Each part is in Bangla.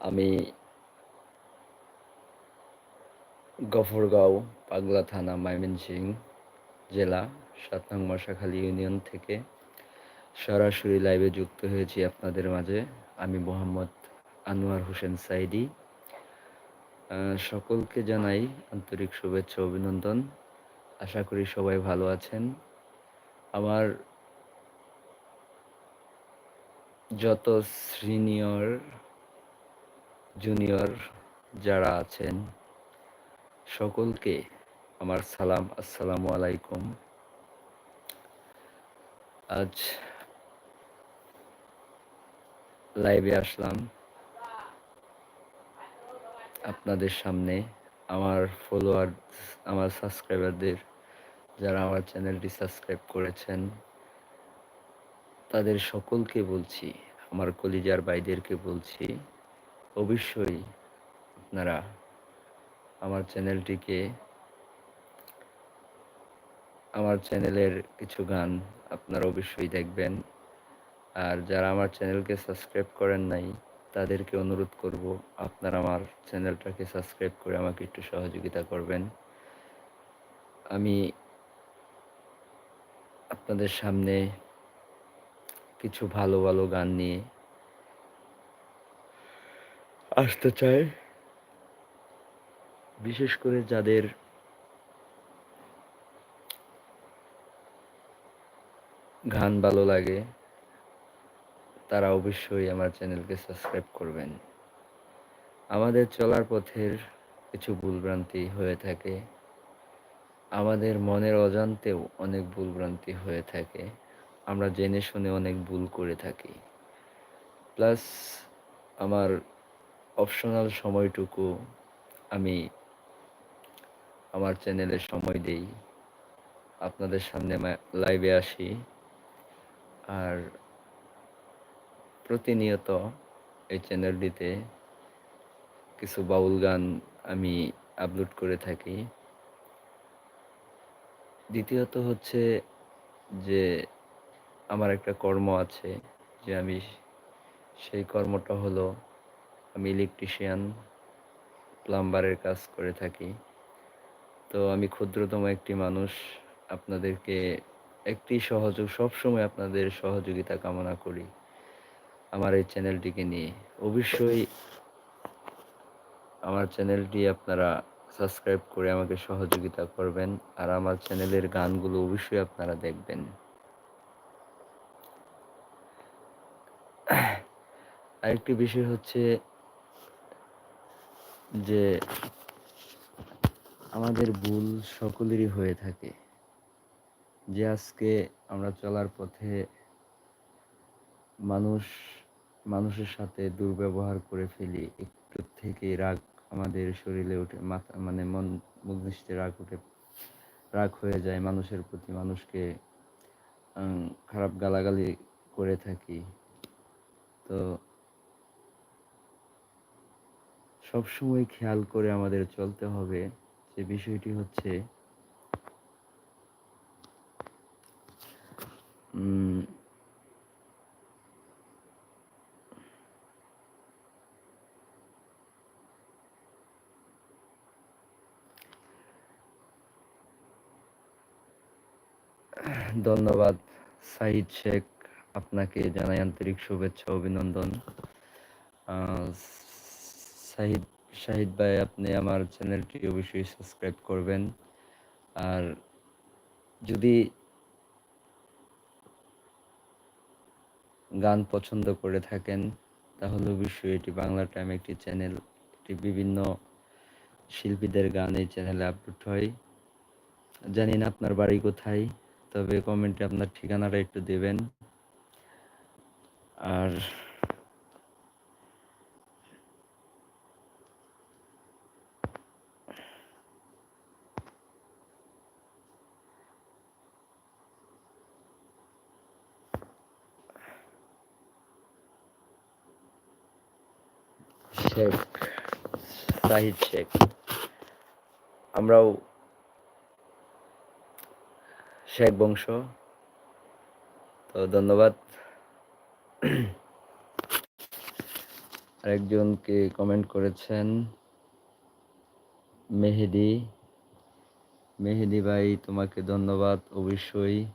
আমি গফরগাঁও, পাগলা থানা ময়মনসিং জেলা, সাত নং মশাখালী ইউনিয়ন থেকে সরাসরি লাইভে যুক্ত হয়েছি আপনাদের মাঝে। আমি মোহাম্মদ আনোয়ার হোসেন সাইদি। সকলকে জানাই আন্তরিক শুভেচ্ছা, অভিনন্দন। আশা করি সবাই ভালো আছেন। আমার যত সিনিয়র জুনিয়র যারা আছেন, সকলকে আমার সালাম, আসসালামু আলাইকুম। আজ লাইভে আসলাম। আপনাদের সামনে আমার ফলোয়ার আমার সাবস্ক্রাইবারদের যারা আমার চ্যানেলটি সাবস্ক্রাইব করেছেন, তাদের সকলকে বলছি, আমার কলিজার ভাইদেরকে বলছি অবশ্যই আপনারা আমার চ্যানেলটিকে, আমার চ্যানেলের কিছু গান আপনারা অবশ্যই দেখবেন। আর যারা আমার চ্যানেলকে সাবস্ক্রাইব করেন নাই, তাদেরকে অনুরোধ করব, আপনারা আমার চ্যানেলটাকে সাবস্ক্রাইব করে আমাকে একটু সহযোগিতা করবেন। আমি আপনাদের সামনে কিছু ভালো ভালো গান নিয়ে আসতে চাই বিশেষ করে যাদের গান ভালো লাগে, তারা অবশ্যই আমার চ্যানেলকে সাবস্ক্রাইব করবেন। আমাদের চলার পথের কিছু ভুলভ্রান্তি হয়ে থাকে। আমাদের মনের অজান্তেও অনেক ভুলভ্রান্তি হয়ে থাকে। আমরা জেনে শুনে অনেক ভুল করে থাকি। প্লাস আমার অপশনাল সময়টুকু আমি আমার চ্যানেলে সময় দেই। আপনাদের সামনে লাইভে আসি। আর প্রতিনিয়ত এই চ্যানেলটিতে কিছু বাউল গান আমি আপলোড করে থাকি। দ্বিতীয়ত হচ্ছে যে আমার একটা কর্ম আছে যে আমি সেই কর্মটা হলো আমি ইলেকট্রিশিয়ান প্লাম্বারের কাজ করে থাকি। তো আমি ক্ষুদ্রতম একটি মানুষ, আপনাদেরকে একটি সহযোগ সবসময় আপনাদের সহযোগিতা কামনা করি আমার এই চ্যানেলটিকে নিয়ে। অবশ্যই আমার চ্যানেলটি আপনারা সাবস্ক্রাইব করে আমাকে সহযোগিতা করবেন আর আমার চ্যানেলের গানগুলো অবশ্যই আপনারা দেখবেন। আরেকটি বিষয় হচ্ছে যে আমাদের ভুল সকলেরই হয়ে থাকে। যে আজকে আমরা চলার পথে মানুষ, মানুষের সাথে দুর্ব্যবহার করে ফেলি, একটু থেকে রাগ আমাদের শরীরে উঠে, মাথা মানে মন, মস্তিষ্কে রাগ উঠে, রাগ হয়ে যায় মানুষের প্রতি, মানুষকে খারাপ গালাগালি করে থাকি। তো সবসময় খেয়াল করে আমাদের চলতে হবে। যে বিষয়টি হচ্ছে ধন্যবাদ সাহিদ শেখ আপনাকে জানাই আন্তরিক শুভেচ্ছা অভিনন্দন। আহ, সাহিদ শাহিদ ভাই, আপনি আমার চ্যানেলটি অবশ্যই সাবস্ক্রাইব করবেন। আর যদি গান পছন্দ করে থাকেন, তাহলে অবশ্যই এটি বাংলা টাইম একটি চ্যানেল। এটি বিভিন্ন শিল্পীদের গান এই চ্যানেলে আপলোড হয়। জানি না আপনার বাড়ি কোথায়, তবে কমেন্টে আপনার ঠিকানাটা একটু দেবেন। আর শেখ সাহিদ শেখ। আমরাও শেখ বংশ। তো ধন্যবাদ। আরেকজনকে কমেন্ট করেছেন মেহেদি। মেহেদি ভাই, তোমাকে ধন্যবাদ অবশ্যই।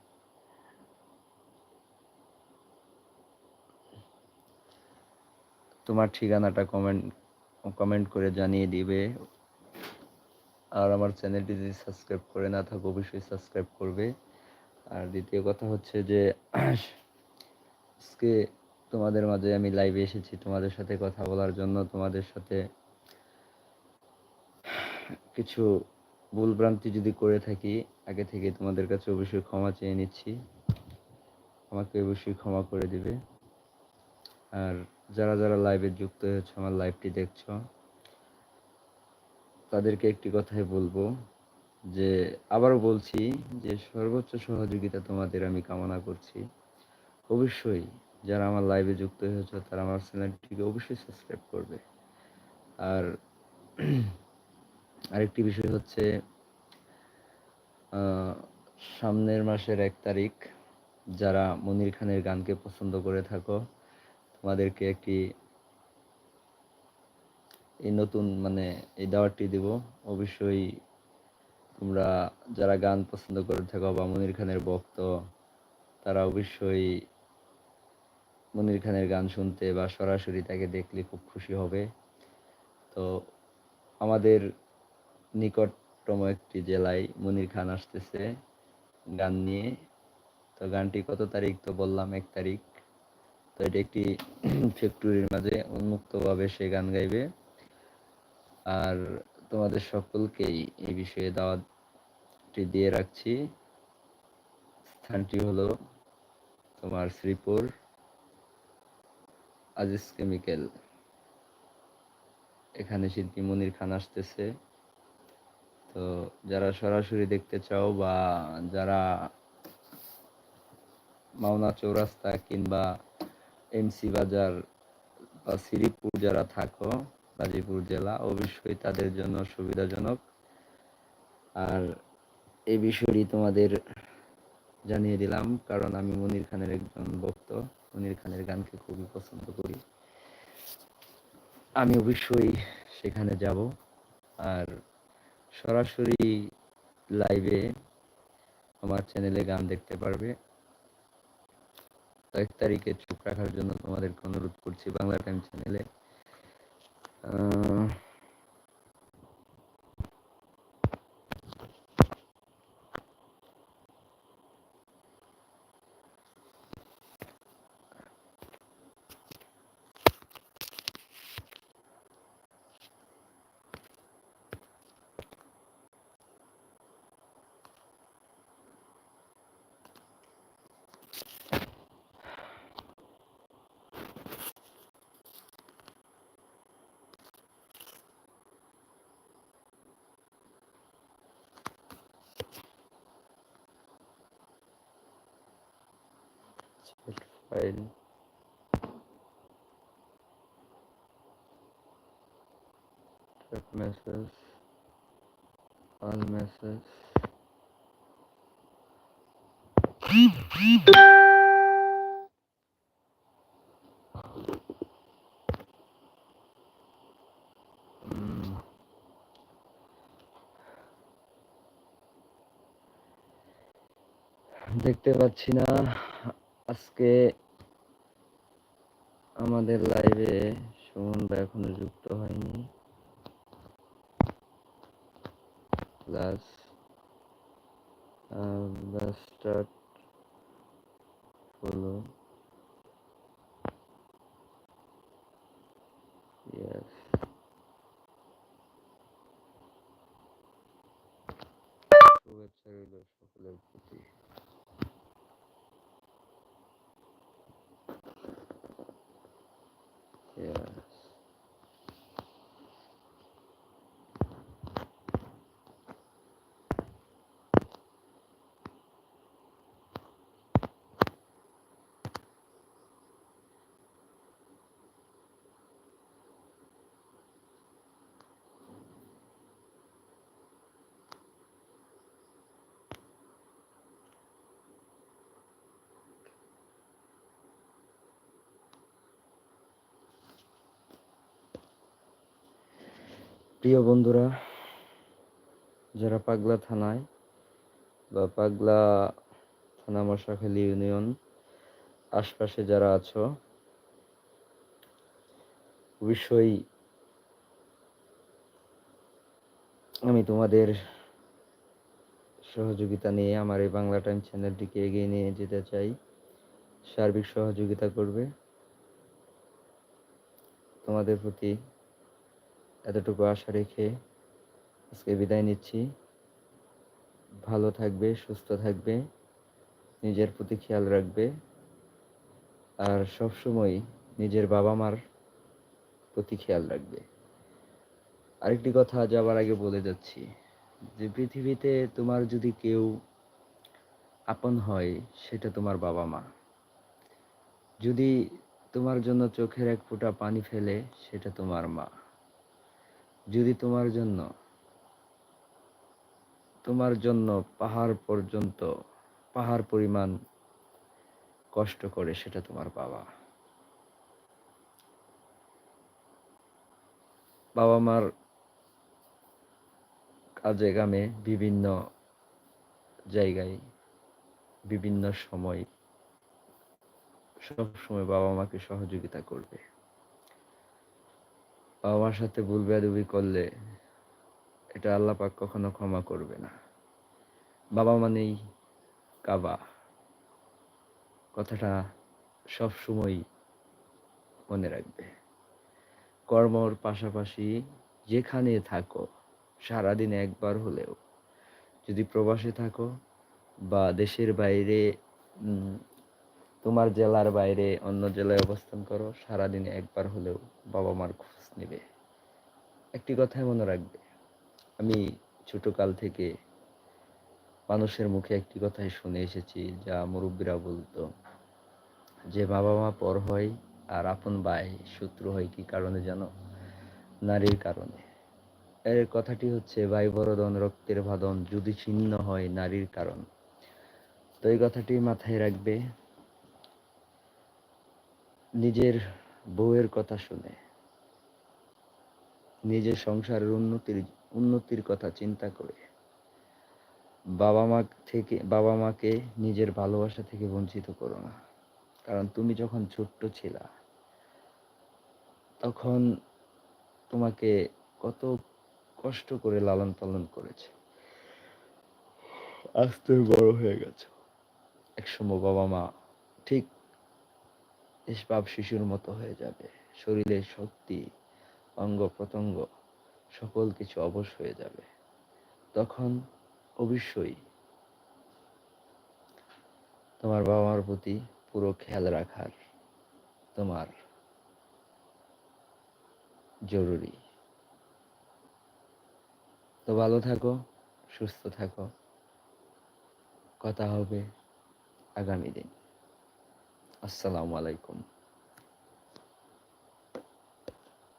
তোমার ঠিকানাটা কমেন্ট কমেন্ট করে জানিয়ে দিবে। আর আমার চ্যানেলটি যদি সাবস্ক্রাইব করে না থাকো, অবশ্যই সাবস্ক্রাইব করবে। আর দ্বিতীয় কথা হচ্ছে যে, আজকে তোমাদের মাঝে আমি লাইভে এসেছি। তোমাদের সাথে কথা বলার জন্য তোমাদের সাথে কিছু ভুলভ্রান্তি যদি করে থাকি, আগে থেকে তোমাদের কাছে অবশ্যই ক্ষমা চেয়ে নিচ্ছি। আমাকে অবশ্যই ক্ষমা করে দিবে। আর যারা যারা লাইভে যুক্ত হয়েছে, আমার লাইভটি দেখছ, তাদেরকে একটি কথাই বলব যে, আবারও বলছি যে, সর্বোচ্চ সহযোগিতা তোমাদের আমি কামনা করছি। অবশ্যই যারা আমার লাইভে যুক্ত হয়েছে, তারা আমার চ্যানেলটিকে অবশ্যই সাবস্ক্রাইব করবে। আর আরেকটি বিষয় হচ্ছে সামনের মাসের এক তারিখ, যারা মনির খানের গানকে পছন্দ করে থাকো তোমাদেরকে একটি এই নতুন মানে এই দাওয়াতটি দেব। অবশ্যই তোমরা যারা গান পছন্দ করে থাকো বা মনির খানের ভক্ত, তারা অবশ্যই মনির খানের গান শুনতে বা সরাসরি তাকে দেখলে খুব খুশি হবে। তো আমাদের নিকটতম একটি জেলায় মনির খান আসতেছে গান নিয়ে। তো গানটি কত তারিখ? তো বললাম এক তারিখ। তো এটি একটি ফ্যাক্টরির মাঝে উন্মুক্তভাবে সে গান গাইবে। আর তোমাদের সকলকেই এই বিষয়ে দাওয়াতটি দিয়ে রাখছি। স্থানটি হলো তোমার শ্রীপুর আজিজ কেমিক্যাল। এখানে শিল্পী মনির খান আসতেছে। তো যারা সরাসরি দেখতে চাও বা যারা মাওনা চৌরাস্তা কিংবা এমসি বাজার বা শ্রীপুর যারা থাকো, গাজীপুর জেলা, অবশ্যই তাদের জন্য সুবিধাজনক। আর এই বিষয়টি তোমাদের জানিয়ে দিলাম, কারণ আমি মনির খানের একজন ভক্ত। মনির খানের গানকে খুবই পছন্দ করি। আমি অবশ্যই সেখানে যাব। আর সরাসরি লাইভে আমার চ্যানেলে গান দেখতে পারবে। এক তারিখে চোখ রাখার জন্য তোমাদেরকে অনুরোধ করছি বাংলা টাইম চ্যানেলে। file check message all message দেখতে পাচ্ছি না আজকে আমাদের লাইভে সুমন ভাই এখনও যুক্ত হয়নি। প্লাস স্টার্ট ফলো ইয়েস শুভেচ্ছা রইল সকলের প্রতি। প্রিয় বন্ধুরা, যারা পাগলা থানায় বা পাগলা থানা মশাখালী ইউনিয়ন আশপাশে যারা আছো, অবশ্যই আমি তোমাদের সহযোগিতা নিয়ে আমার এই বাংলা টাইম চ্যানেলটিকে এগিয়ে নিয়ে যেতে চাই। সার্বিক সহযোগিতা করবে। তোমাদের প্রতি এতটুকু আশা রেখে আজকে বিদায় নিচ্ছি। ভালো থাকবে, সুস্থ থাকবে, নিজের প্রতি খেয়াল রাখবে। আর সবসময় নিজের বাবা মার প্রতি খেয়াল রাখবে। আরেকটি কথা যাবার আগে বলে যাচ্ছি যে, পৃথিবীতে তোমার যদি কেউ আপন হয়, সেটা তোমার বাবা মা যদি তোমার জন্য চোখের এক ফোঁটা পানি ফেলে, সেটা তোমার মা। যদি তোমার জন্য তোমার জন্য পাহাড় পর্যন্ত, পাহাড় পরিমাণ কষ্ট করে সেটা তোমার বাবা। বাবা মার কাজে কামে বিভিন্ন জায়গায়, বিভিন্ন সময় সব সময় বাবা মাকে সহযোগিতা করবে। বাবা মার সাথে ভুল বেয়াদবি করলে এটা আল্লাহ পাক কখনো ক্ষমা করবে না। বাবা মানেই কাবা। কথাটা সব সময় মনে রাখবে। কর্মর পাশাপাশি যেখানে থাকো, সারাদিনে একবার হলেও। যদি প্রবাসে থাকো বা দেশের বাইরে তোমার জেলার বাইরে অন্য জেলায় অবস্থান করো, সারাদিনে একবার হলেও বাবা মার খোঁজ নেবে। একটি কথাই মনে রাখবে, আমি ছোটকাল থেকে মানুষের মুখে একটি কথাই শুনে এসেছি যা মুরব্বীরা বলতো, যে বাবা মা পর হয় আর আপন ভাই শত্রু হয় কি কারণে জানো? নারীর কারণে। এর কথাটি হচ্ছে, ভাই বরদন রক্তের ভাদন যদি ছিন্ন হয় নারীর কারণ। তো এই কথাটি মাথায় রাখবে, নিজের বউয়ের কথা শুনে। নিজের সংসারের উন্নতির উন্নতির কথা চিন্তা করে। বাবা মা থেকে, বাবা মাকে নিজের ভালোবাসা থেকে বঞ্চিত করো না। কারণ তুমি যখন ছোট্ট ছিলা, তখন তোমাকে কত কষ্ট করে লালন পালন করেছে। আজ তুমি বড় হয়ে গেছো। একসময় বাবা মা ঠিক নিষ্পাপ শিশুর মতো হয়ে যাবে। শরীরের শক্তি অঙ্গ প্রত্যঙ্গ সকল কিছু অবশ হয়ে যাবে। তখন অবশ্যই তোমার বাবা মার প্রতি পুরো খেয়াল রাখার তোমার জরুরি। তো ভালো থাকো, সুস্থ থাকো। কথা হবে আগামী দিন। আসসালামু আলাইকুম।